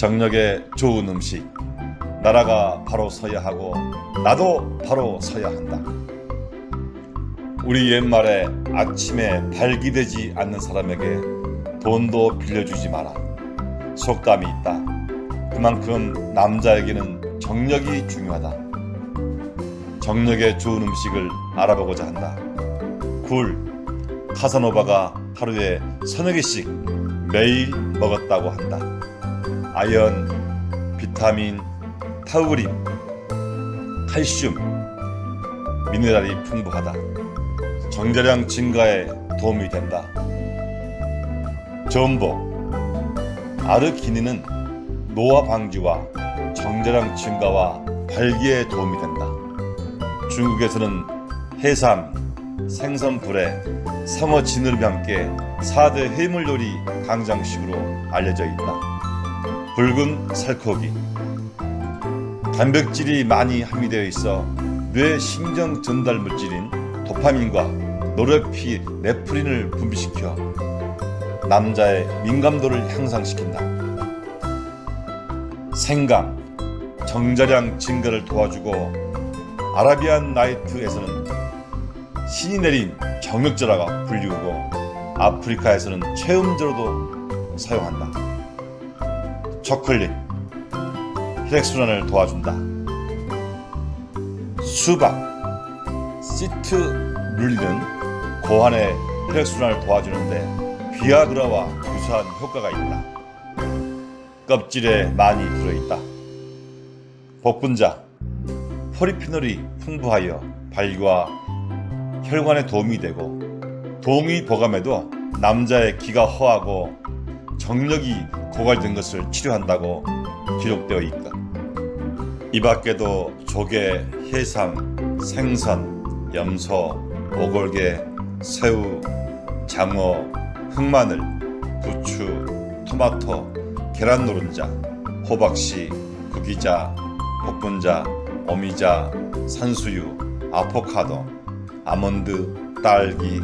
정력에 좋은 음식. 나라가 바로 서야 하고 나도 바로 서야 한다. 우리 옛말에 아침에 발기되지 않는 사람에게 돈도 빌려주지 마라. 속담이 있다. 그만큼 남자에게는 정력이 중요하다. 정력에 좋은 음식을 알아보고자 한다. 굴, 카사노바가 하루에 서너 개씩 매일 먹었다고 한다. 아연, 비타민, 타우린, 칼슘, 미네랄이 풍부하다. 정제량 증가에 도움이 된다. 전복, 아르기닌은 노화 방지와 정제량 증가와 발기에 도움이 된다. 중국에서는 해삼, 생선불에 상어 진으로 함께 4대 해물 요리 강장식으로 알려져 있다. 붉은 살코기 단백질이 많이 함유되어 있어 뇌 신경 전달 물질인 도파민과 노르피 네프린을 분비시켜 남자의 민감도를 향상시킨다. 생강 정자량 증가를 도와주고 아라비안 나이트에서는 신이 내린 정력제라가 불리우고 아프리카에서는 체음제로도 사용한다. 초콜릿 혈액순환을 도와준다. 수박 시트룰리는 고환의 혈액순환을 도와주는데 비아그라와 유사한 효과가 있다. 껍질에 많이 들어있다. 복분자 포리페놀이 풍부하여 발기와 혈관에 도움이 되고 동의 보감에도 남자의 기가 허하고 정력이 고갈된 것을 치료한다고 기록되어 있다. 이 밖에도 조개, 해삼, 생선, 염소, 오골개, 새우, 장어, 흑마늘, 부추, 토마토, 계란 노른자, 호박씨, 구기자, 복분자, 어미자, 산수유, 아포카도, 아몬드, 딸기,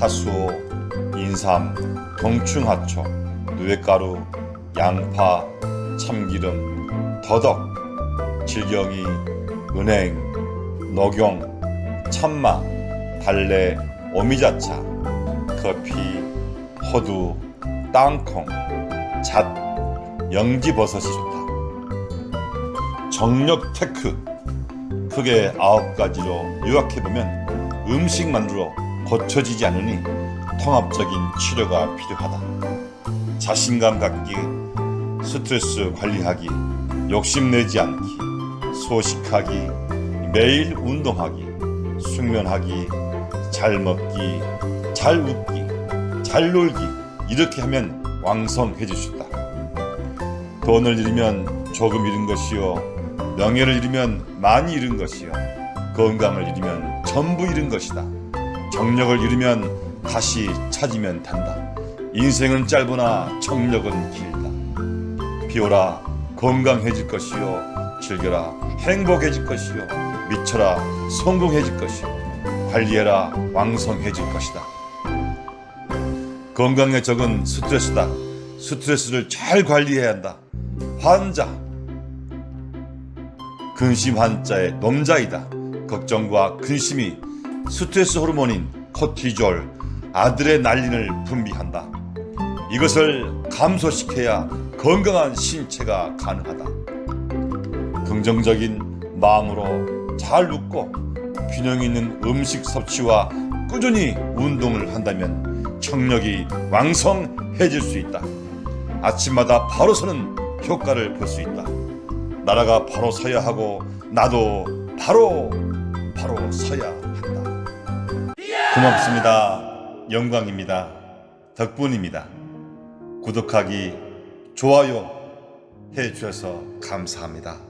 하수오, 인삼, 동충하초, 누에가루, 양파, 참기름, 더덕, 질경이, 은행, 녹용, 참마, 달래, 오미자차, 커피, 호두, 땅콩, 잣, 영지버섯이 좋다. 정력 테크 크게 아홉 가지로 요약해보면 음식만으로 고쳐지지 않으니 통합적인 치료가 필요하다. 자신감 갖기, 스트레스 관리하기, 욕심내지 않기, 소식하기, 매일 운동하기, 숙면하기, 잘 먹기, 잘 웃기, 잘 놀기 이렇게 하면 왕성해질 수 있다. 돈을 잃으면 조금 잃은 것이요 명예를 잃으면 많이 잃은 것이요 건강을 잃으면 전부 잃은 것이다. 정력을 잃으면 다시 찾으면 된다. 인생은 짧으나 정력은 길다. 비오라 건강해질 것이요 즐겨라 행복해질 것이요 미쳐라 성공해질 것이요 관리해라 왕성해질 것이다. 건강에 적은 스트레스다. 스트레스를 잘 관리해야 한다. 환자 근심 환자의 넘자이다. 걱정과 근심이 스트레스 호르몬인 코티졸, 아드레날린을 분비한다. 이것을 감소시켜야 건강한 신체가 가능하다. 긍정적인 마음으로 잘 웃고 균형 있는 음식 섭취와 꾸준히 운동을 한다면 청력이 왕성해질 수 있다. 아침마다 바로 서는 효과를 볼 수 있다. 나라가 바로 서야 하고 나도 바로 바로 서야 한다. 고맙습니다. 영광입니다. 덕분입니다. 구독하기, 좋아요 해 주셔서 감사합니다.